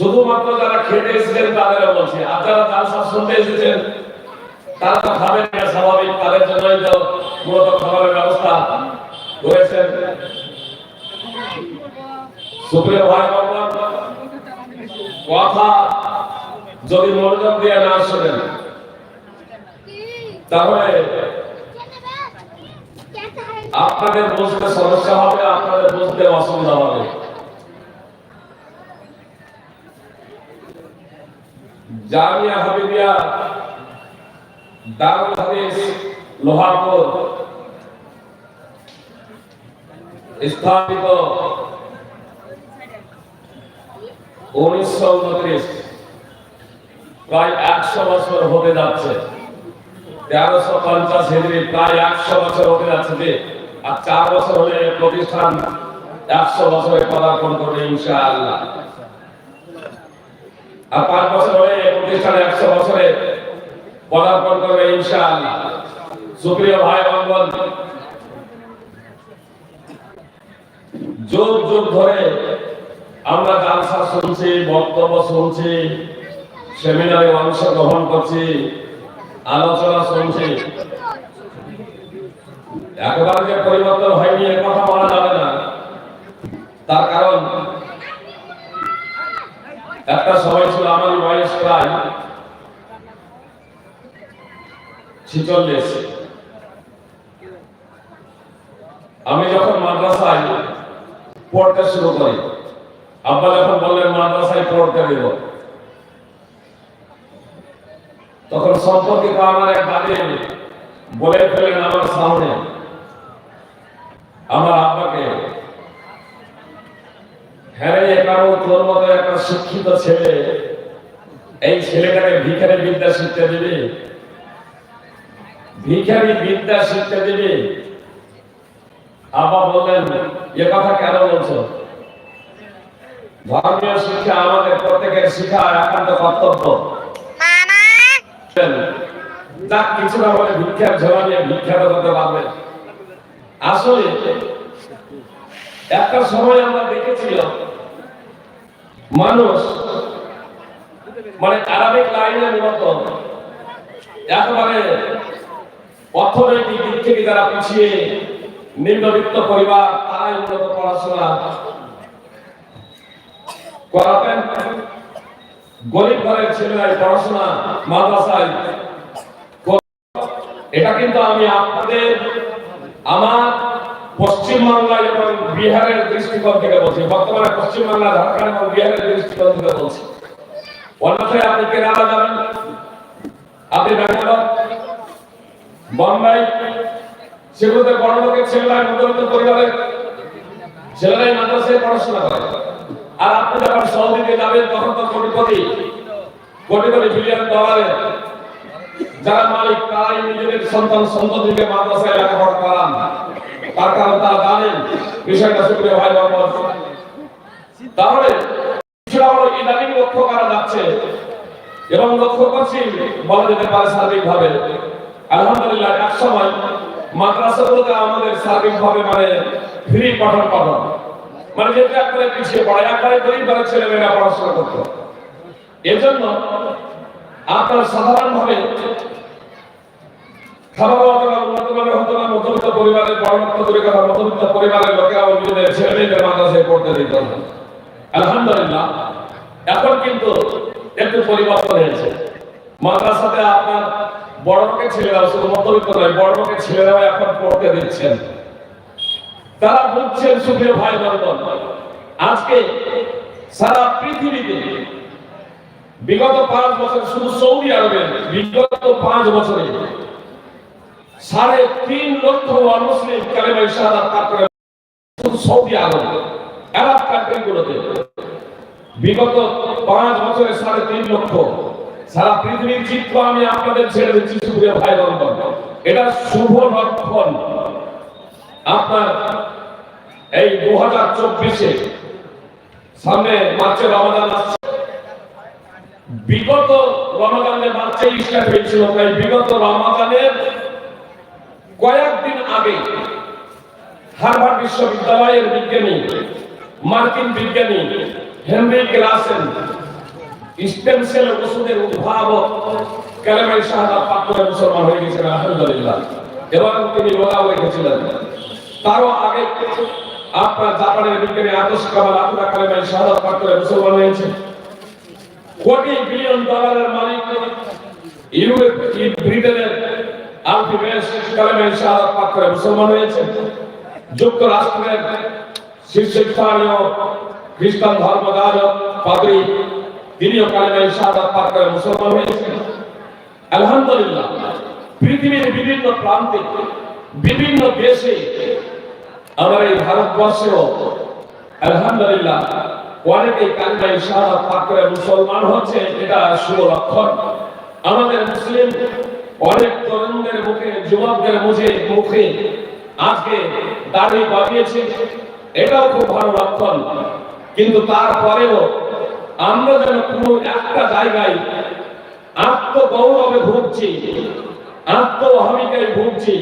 শুধুমাত্র যারা খেতে এসেছেন তাদেরও বলছি, আর যারা জালসা শুনতে এসেছেন, তারা খাবেন না, স্বাভাবিক, তাদের জন্যই তো মূলত খাবারের ব্যবস্থা করেছেন সুপ্রিয় ভাই কথা যদি মনোযোগ দিয়ে না শোনেন, তাহলে আপনাদের বুঝতে সমস্যা হবে, আপনাদের বুঝতে অসুবিধা হবে। জামিয়া হাবিবিয়া, দারুল হাদিস, লোহাপুর, স্থাপিত উনিশশো উনত্রিশ, প্রায় একশো বছর হতে যাচ্ছে। তেরোশো পঞ্চাশ হিজড়ি প্রায় একশো বছর হতে যাচ্ছে যে, আর চার বছর হলে প্রতিষ্ঠান একশো বছরে পদার্পণ করবে ইনশাআল্লাহ। আর পাঁচ বছর হলে এই একশো বছরে পদার্পণ করবে ইনশাআল্লাহ। সুপ্রিয় ভাই বন্ধন যুগ যুগ ধরে আমরা জালসা শুনছি বক্তব্য শুনছি সেমিনারে অংশগ্রহণ করছি, আলোচনা শুনছি একেবারে যে পরিবর্তন হয়নি কথা বলা যাবে না। তার কারণ একটা সময় ছিল আমার বয়স প্রায় ছিচল্লিশ। আমি যখন মাদ্রাসায় পড়তে শুরু করি, আব্বা যখন বললেন, মাদ্রাসায় পড়তে দেব। তখন সম্পর্কিত আমার এক দাদি বলে ফেলেন, আমার সামনে আমার আব্বাকে হ্যাঁ রে তোর মতো একটা শিক্ষিত ছেলে এই ছেলেটাকে ভিখারি বিদ্যা শিখতে দিবি? ভিখারি বিদ্যা শিখতে দিবি? আব্বা বললেন, এ কথা কেন বলছো? ধর্মীয় শিক্ষা আমাদের প্রত্যেকের শিক্ষা একান্ত কর্তব্য। যা কিছু না বলে ভিক্ষার ঝোলা নিয়ে ভিক্ষাটা করতে পারবেন আসলে, একটা সময় আমরা দেখেছিল মানুষ মানে আরবিক লাইনের মতো একেবারে অর্থনৈতিক দিক থেকে যারা পিছিয়ে নিম্নবিত্ত পরিবার, তারাই মূলত পড়াশোনা করাতেন। গরিব ঘরের ছেলেরাই পড়াশোনা, মাদ্রাসায় এটা কিন্তু আমি আপনাদের, আমার পশ্চিমবাংলা এবং বিহারের দৃষ্টিকোণ থেকে বলছি, বর্তমানে পশ্চিমবাংলা ঝাড়খণ্ড এবং বিহারের দৃষ্টিকোণ থেকে বলছি, অন্যথায় আপনি কেরালা যাবেন আপনি ব্যাঙ্গালোর বোম্বাই, সেগুলোতে বড় লোকের ছেলেরা মধ্যবিত্ত পরিবারের ছেলেরাই মাদ্রাসায় পড়াশোনা করে। আর আপনি যখন সৌদিতে যাবেন, তখন তো কোটিপতি কোটিপতি বিলিয়ন ডলারের যারা মালিক, তারাই নিজেদের সন্তান সন্ততিকে মাদ্রাসায় লেখাপড়া করান। জানেন, বিষয়টা সুপ্রিয় ভাই তাহলে ইদানিং লক্ষ্য করা যাচ্ছে। এবং লক্ষ্য করছি, বলা যেতে পারে সার্বিকভাবে। আলহামদুলিল্লাহ, এক সময় মাদ্রাসাগুলোতে আমাদের সার্বিকভাবে মানে ফ্রি পঠন পাঠন। মানে একবারে পিছিয়ে একবারে গরিব ঘরের ছেলেমেয়েরা পড়াশোনা করতো। এজন্য আপনার সাধারণভাবে খাবার উন্নত পরিবারের বড় দূরে কথা, মধ্যবিত্ত পরিবারের লোকেরা নিজেদের ছেলে মেয়েদের মাদ্রাসায় পড়তে দিত না। আলহামদুলিল্লাহ, এখন কিন্তু একটু পরিবর্তন হয়েছে। মাদ্রাসাতে আপনার বড় লোকের ছেলেরাও শুধু মধ্যবিত্ত নয় বড় লোকের ছেলেরাও এখন পড়তে দিচ্ছেন। তারা বুঝছেন সুপ্রিয় ভাই বন্ধন, আজকে সারা পৃথিবীতে বিগত পাঁচ বছর শুধু সৌদি আরবে বিগত পাঁচ বছরে সাড়ে তিন লক্ষ মুসলিম কালেমা শাহাদাত পাঠ করে সৌদি আরব আরব কান্ট্রিগুলোতে। বিগত পাঁচ বছরে সাড়ে তিন লক্ষ। সারা পৃথিবীর চিত্র আমি আপনাদের ছেড়ে দিচ্ছি, সুপ্রিয় ভাই বন্ধন এটা শুভ লক্ষণ। আপনার এই দু হাজার চব্বিশে সামনে মার্চে রমাদান আসছে। বিগত রমাদানের মার্চে স্টার্ট হয়েছিল, তাই বিগত রমাদানের কয়েকদিন আগে হার্ভার্ড বিশ্ববিদ্যালয়ের বিজ্ঞানী, মার্কিন বিজ্ঞানী হেনরি গ্লাসেন স্টেম সেল ওষুধের উদ্ভাবক কালেমাই শাহাদাত পাক করে মুসলমান হয়ে গেছেন, আলহামদুলিল্লাহ। এবং তিনি রোগাও রেখেছিলেন। তারও আগে আপনার জাপানের বিজ্ঞানী আদর্শ কামাল আব্দুল কালেমাই শাহাদাত পাক করে মুসলমান হয়েছেন কোটি বিলিয়ন ডলারের মালিক ইউরোপ, ব্রিটেনের আলফিবেস কালেমাই শাহাদাত পাক করে মুসলমান হয়েছে। যুক্তরাষ্ট্রের শীর্ষস্থানীয় খ্রিস্টান ধর্মযাজক পাদ্রী, তিনিও কালেমাই শাহাদাত পাক করে মুসলমান হয়েছেন আলহামদুলিল্লাহ, পৃথিবীর বিভিন্ন প্রান্তে, বিভিন্ন দেশে আমার এই ভারতবর্ষেও আলহামদুলিল্লাহ অনেকে কালিমাই শাহাদাত পাক করে মুসলমান হচ্ছে, এটা শুভ লক্ষণ। আমাদের মুসলিম অনেক তরুণদের মুখে, যুবকদের মুখে মুখে আজকে দাড়ি বাড়িয়েছে এটাও খুব ভালো লক্ষণ। কিন্তু তারপরেও আমরা যেন কোনো একটা জায়গায় আত্মগৌরবে ভুগছি আত্ম অহমিকায় ভুগছি।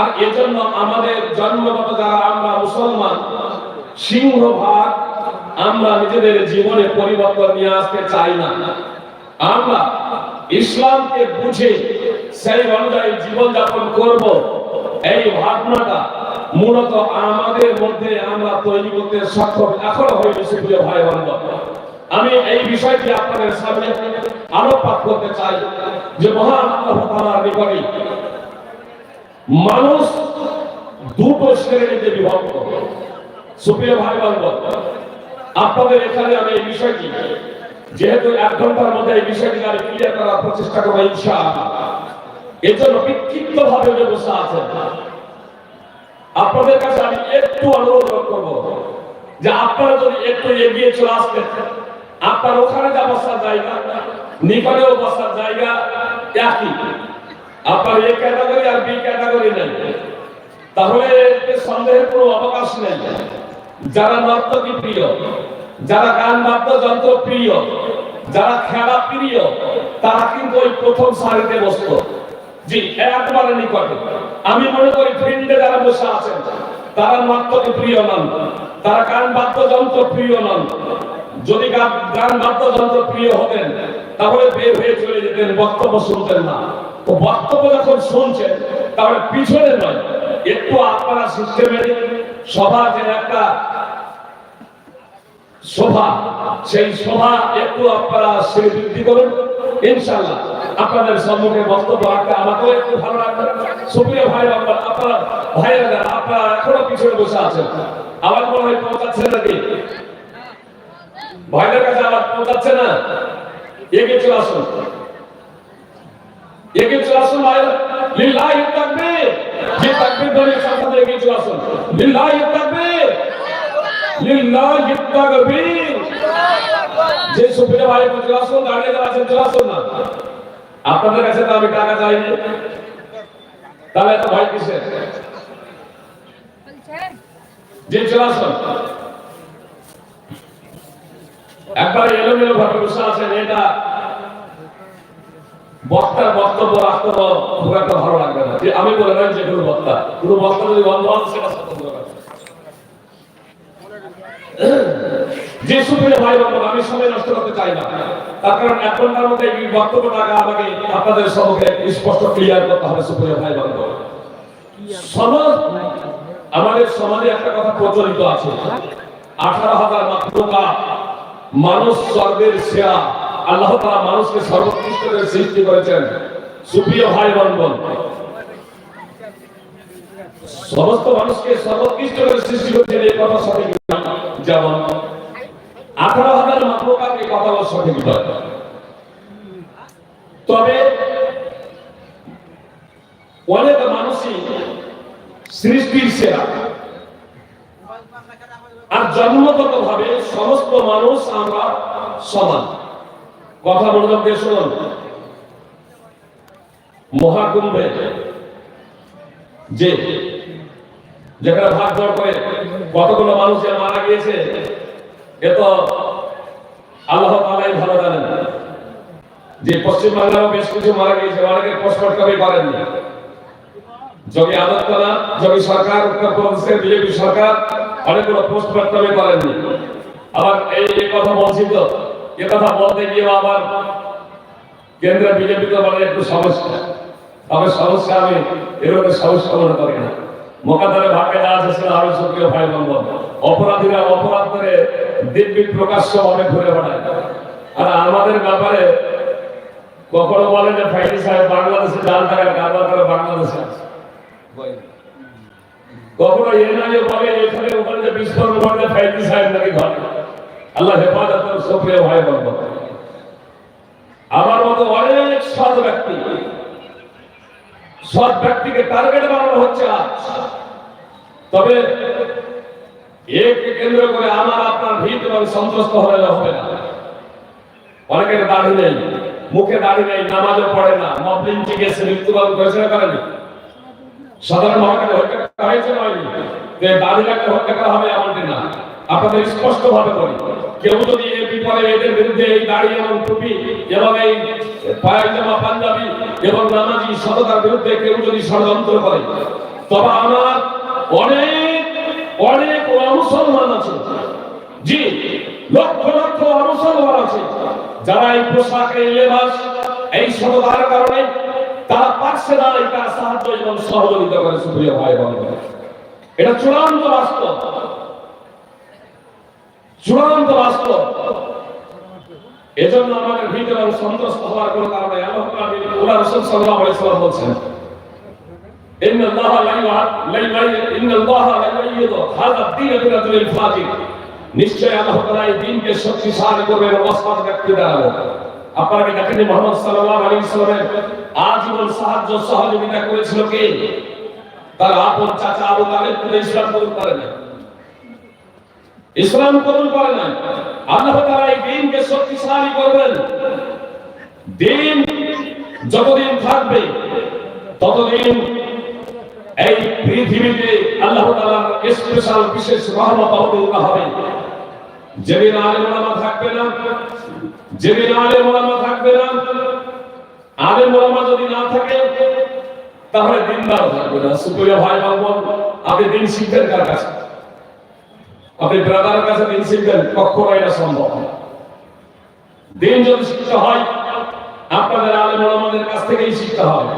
আর এজন্য আমাদের জন্মগত যারা আমরা মুসলমান সিংহভাগ আমরা নিজেদের জীবনে পরিবর্তন নিয়ে আসতে চাই না। আমরা ইসলামকে বুঝে সেই অনুযায়ী জীবনযাপন করব। এই ভাবনাটা মূলত আমাদের মধ্যে আমরা তৈরি করতে সক্ষম এখনও হয়নি সুপ্রিয় ভাই বান্ধব আমি এই বিষয়টি আপনাদের সামনে আলোকপাত করতে চাই যে মহান আল্লাহ নিকটে মানুষ দুটো শ্রেণীতে বিভক্ত। সুপ্রিয় ভাই বান্ধব আপনাদের এখানে আমি এই বিষয়টি যেহেতু এক ঘণ্টার মধ্যে এই বিষয়টি আমি ক্লিয়ার করার প্রচেষ্টা করব, ইনশাআল্লাহ। এর জন্য বিক্ষিপ্ত ভাবে ব্যবস্থা আছে। আপনাদের কাছে আমি একটু অনুরোধ করব যে আপনারা যদি একটু এগিয়ে চলে আসতেন আপনার ওখানে যা বসার জায়গা, নিকটেও বসার জায়গা একই। আপনার এ ক্যাটাগরি আর বি ক্যাটাগরি নেই। তাহলে সন্দেহের কোনো অবকাশ নেই। যারা নর্তকী প্রিয় যারা গান বাদ্যযন্ত্র প্রিয়, যারা খেলা প্রিয়, তারা কিন্তু ওই প্রথম সারিতে বসতো। জি একবারে নিকটে। আমি মনে করি ফিল্ডে যারা বসে আছেন, তারা নর্তকী প্রিয় নন। তারা গান বাদ্যযন্ত্র প্রিয় নন। যদি গান- গান বাদ্যযন্ত্র প্রিয় হতেন, তাহলে বের হয়ে চলে যেতেন, বক্তব্য শুনতেন না। তো বক্তব্য যখন শুনছেন, তাহলে পিছনে নয়, একটু আপনারা সিস্টেমের সভা যে একটা শোভা, সেই শোভা একটু আপনারা সে বৃদ্ধি করুন ইনশাল্লাহ আপনাদের সম্মুখে বক্তব্য রাখতে আমাকেও একটু ভালো লাগবে। সুপ্রিয় ভাই, আপনার আপনারা ভাইরা যারা, আপনারা এখনও পিছনে বসে আছেন, আমার মনে হয় পৌঁছাচ্ছে নাকি? ভাইদের কাছে আবার পৌঁছাচ্ছে না? এগিয়ে চলে আসুন। এগিয়ে চলে আসুন ভাইরা লিল্লাহি তাকবীর। যে তাকবীর ধরে সাথে এগিয়ে চলে আসুন। লিল্লাহি তাকবীর। লিল্লাহি আপনাদের কাছে তো আমি টাকা চাইনি। তাহলে এত ভয় কিসের? যে চলে একবারে এলোমেলো ভাবে বসে আছেন, এটা বক্তার বক্তব্য রাখতে একটা ভালো লাগবে না। যে আমি বলে নেন যে কোনো বক্তা। কোনো বক্তা যদি বন্ধ হয় সেটা স্বতন্ত্র ব্যাপার। যে ভাই বাবা আমি সময় নষ্ট করতে চাই না। তার কারণ এক ঘণ্টার মধ্যে এই আমাকে আপনাদের স্পষ্ট ক্লিয়ার করতে হবে, সুপ্রিয় ভাই সমাজ, আমাদের সমাজে একটা কথা প্রচলিত আছে। আঠারো হাজার মাত্রকা মানুষ স্বর্গের সেরা, আল্লাহ তাআলা মানুষকে সর্বোৎকৃষ্ট সৃষ্টি করেছেন। সুপ্রিয় ভাই বন্ধন সমস্ত মানুষকে সর্বোৎকৃষ্ট করে সৃষ্টি করেছেন, এই কথা সঠিক যেমন আঠারো হাজার মাত্রকার এই সঠিক তবে অনেক মানুষই সৃষ্টির সেরা। আর জন্মগত ভাবে সমস্ত মানুষ আমরা সমান। কথা মনোযোগ দিয়ে শুনুন? মহাকুম্ভে যে যেখানে ভাগ করে কতগুলো মানুষ মারা গিয়েছে এ তো আল্লাহ তালাই ভালো জানেন। যে পশ্চিমবাংলাও বেশ কিছু মারা গিয়েছে, অনেকে পোস্টমর্টমে করেননি যোগী আদিত্যনাথ যোগী সরকার উত্তরপ্রদেশের বিজেপি সরকার, অনেকগুলো পোস্টমর্টমে করেননি আবার এই কথা বলছি তো, এ কথা বলতে গিয়ে আবার কেন্দ্রের বিজেপি তো বলে একটু সমস্যা। তবে সমস্যা আমি এভাবে সমস্যা মনে করি না। মোকাদ্দরে ভাগ্যে আছে সেটা আরও সক্রিয় ভাই বন্ধ অপরাধীরা অপরাধ করে দিব্যি প্রকাশ্য অনেক ঘুরে বেড়ায়। আর আমাদের ব্যাপারে কখনো বলে যে ফাইজি সাহেব বাংলাদেশে জাল টাকার কারবার করে বাংলাদেশে কখনো এ না যে বলে, এখানে ওখানে যে বিস্ফোরণ ঘটলে ফাইজি সাহেব নাকি ঘটে। আল্লাহ হেফাজত সক্রিয় ভাই বন্ধ আমার মতো অনেক সৎ ব্যক্তি সৎ ব্যক্তিকে টার্গেট বানানো হচ্ছে আজ। তবে একে কেন্দ্র করে আমার, আপনার ভীত এবং সন্ত্রস্ত হলে হবে না। অনেকের দাড়ি নেই, মুখে দাড়ি নেই, নামাজও পড়ে না, মবলিন চিকিৎসা মৃত্যুবরণ করেছে না করেনি? সাধারণ মহাকালে হত্যা করা হয়েছে না হয়নি? যে দাড়ি রাখলে হত্যা করা হবে এমনটি না। আপনাদের স্পষ্ট ভাবে বলি কেউ যদি এদের বিরুদ্ধে এই দাড়ি এবং টুপি এবং এই পায়জামা, পাঞ্জাবি এবং নামাজি সততার বিরুদ্ধে কেউ যদি ষড়যন্ত্র করে, তবে আমার অনেক অনেক মুসলমান আছে। জি, লক্ষ লক্ষ মুসলমান আছে। যারা এই পোশাক, এই লেবাস, এই সততার কারণে তারা পারছে না, তার সাহায্য এবং সহযোগিতা করে সুপ্রিয় ভাই বোন এটা চূড়ান্ত বাস্তব চূড়ান্ত বাস্তব। এজন্য আমাদের ভিতরে সন্তুষ্ট হওয়ার কোন কারণ নাই আল্লাহ পাকের ওলা রাসূল সাল্লাল্লাহু আলাইহি বলছেন আল্লাহ লা আল্লাহ লা হাযা নিশ্চয় আল্লাহ তাআলা এই দ্বীনকে শক্তিশালী করবেন, অবস্থান ব্যক্তি দ্বারা আপনারা কি দেখেন মুহাম্মদ সাল্লাল্লাহু আলাইহি ওয়াসাল্লামের আজীবন সাহায্য সহযোগিতা করেছিল কে? তার আপন চাচা আবু তালেব ইসলাম কবুল করেন ইসলাম কবুল করে না আল্লাহ তাআলা এই দিনকে শক্তিশালী করবেন। দিন যতদিন থাকবে, ততদিন এই পৃথিবীতে আল্লাহ তাআলার স্পেশাল বিশেষ রহমত অবতীর্ণ হবে। যেদিন আলেম ওলামা থাকবে না, যেদিন আলেম ওলামা থাকবে না, আলেম ওলামা যদি না থাকে, তাহলে দিনদার থাকবে না। সুপ্রিয় ভাই বোন, আপনি দিন শিখবেন কার কাছে? আপনি ব্রাদারের কাছে দিন শিখবেন কখনো এটা সম্ভব দিন যদি শিখতে হয়, আপনাদের আলেম ওলামাদের কাছ থেকেই শিখতে হবে।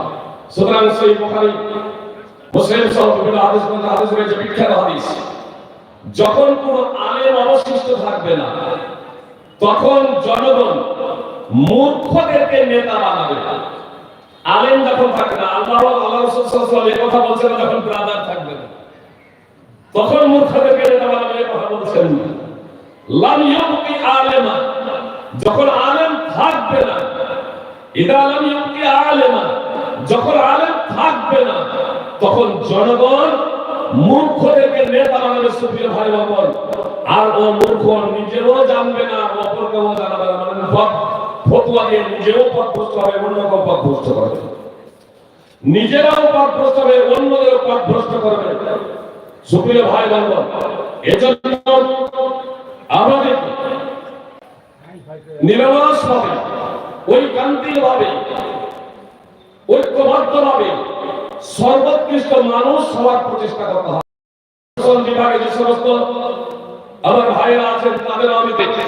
সুতরাং সই বুখারী, মুসলিম সহ বিভিন্ন হাদিস মধ্যে হাদিস রয়েছে, বিখ্যাত হাদিস। যখন কোন আলেম অবশিষ্ট থাকবে না, তখন জনগণ মূর্খদেরকে নেতা বানাবে। আলেম যখন থাকবে না, আল্লাহ আল্লাহ কথা বলছেন, যখন ব্রাদার থাকবে না। তখন মূর্খদেরকে কথা বলছেন লাম ইউবকি আলেমা। যখন আলেম থাকবে না, ইদা লাম ইউবকি আলেমা। যখন আলেম থাকবে না, তখন জনগণ মূর্খদেরকে নেতা বানাবে সুপ্রিয় ভাই বোন আর ও মূর্খ নিজেও জানবে না অপরকেও জানাবে না। মানে পথ ফতুয়া দিয়ে নিজেও পথভ্রষ্ট হবে, অন্যকেও পথভ্রষ্ট করবে। নিজেরাও পথভ্রষ্ট হবে, অন্যদেরও পথভ্রষ্ট করবে। সুপ্রিয় ভাই বোন এজন্য আমাদের নিরলস ভাবে ঐকান্তিক ভাবে ঐক্যবদ্ধ ভাবে সর্বোৎকৃষ্ট মানুষ হওয়ার প্রচেষ্টা করতে হবে। বিভাগে যে সমস্ত আমার ভাইয়েরা আছেন তাদের আমি দেখি